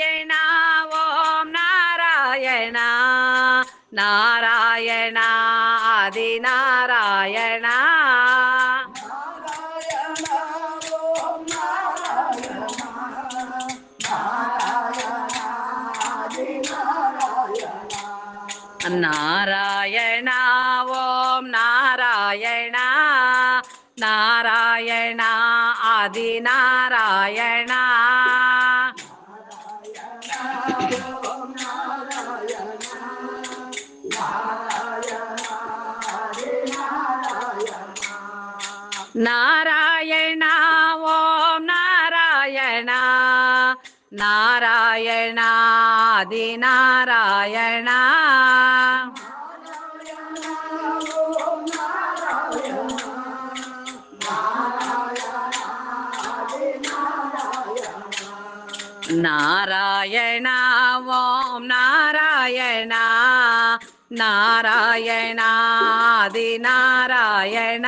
నారాయణ ఓం నారాయణ నారాయణ ఆది నారాయణ. నారాయణ ఓం నారాయణ నారాయణ ఆది నారాయణ. నారాయణ ఓం నారాయణ నారాయణ ఆది నారాయణ. నారాయణ ఓం నారాయణ నారాయణాది నారాయణ.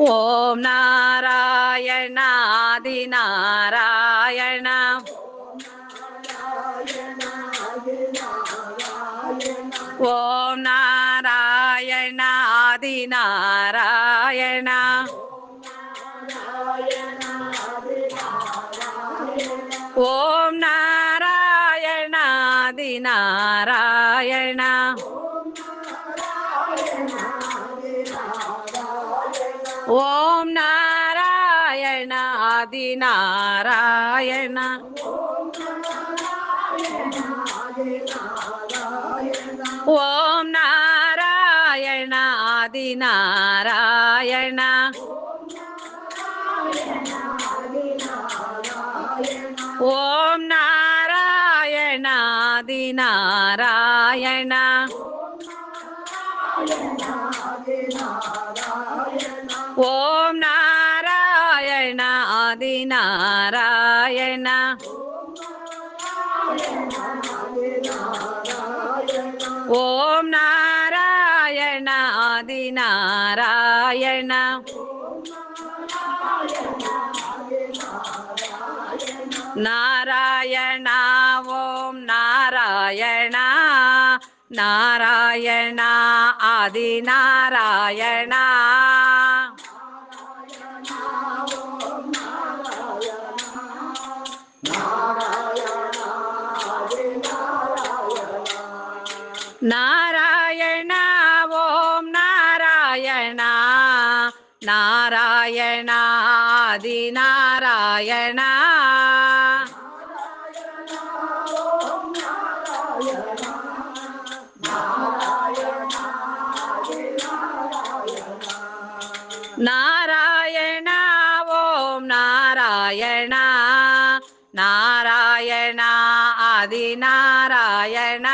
ఓం నారాయణాది నారాయణ. നാരായണ ഓം നാരായണാദി നാരായണ ഓം നാരായണാദി നാരായണ ഓം നാരായണ ಆದಿನಾರಾಯಣ ಓಂ ನಾರಾಯಣ ಆದಿನಾರಾಯಣ ಓಂ ನಾರಾಯಣ ಆದಿನಾರಾಯಣ நாராயணா ஓம் நாராயணா நாராயணா ஆதி நாராயணா நாராயணா నారాయణ ఆది నారాయణ నారాయణ ఓం నారాయణ. నారాయణ ఆది నారాయణ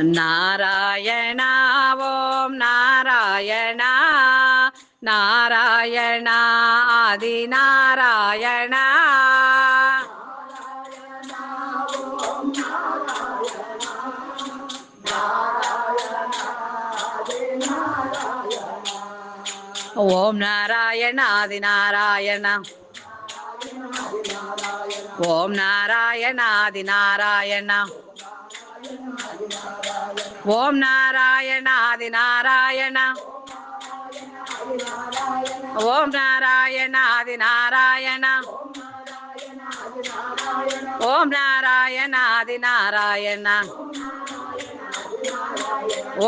நாராயணா ஓம் நாராயணா நாராயணா ஆதி நாராயணா ஓம் நாராயண ஆதி ஓம் நாராயண நாராயணா ఓం నారాయణ ఆది నారాయణ. ఓం నారాయణ ఆది నారాయణ. ఓం నారాయణ ఆది నారాయణ.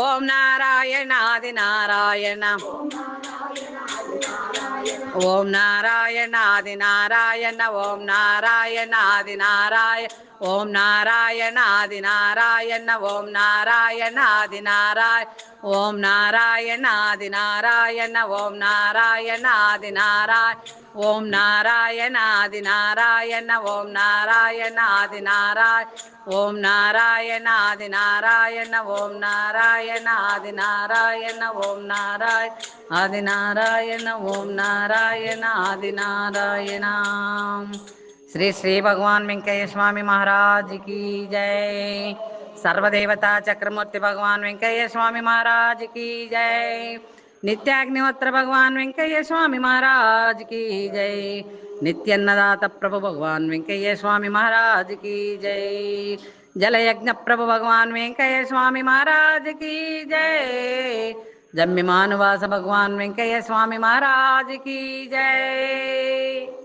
ఓం నారాయణ ఆది నారాయణ. ஓம் நாராயணாதி நாராயண ஓம் நாராயணாதி நாராய ஓம் நாராயணாதி நாராயண ஓம் நாராயணாதி நாராய ओम नारायण आदि नारायण, ओम नारायण आदि नारायण, ओम नारायण आदि नारायण, ओम नारायण आदि नारायण, ओम नारायण ओम नारायण ओम नारायण आदि नारायण, ओम नारायण आदि नारायण। श्री श्री भगवान वेंकटेश स्वामी महाराज की जय। सर्वदेवता चक्रमूर्ति भगवान वेंकैया स्वामी महाराज की जय। नित्याग्निहोत्र भगवान वेंकय स्वामी महाराज की जय। नित्यन्नदाता प्रभु भगवान वेंकय स्वामी महाराज की जय। जलयज्ञ प्रभु भगवान वेंकय स्वामी महाराज की जय। जम्यमानुवास भगवान वेंकैया स्वामी महाराज की जय।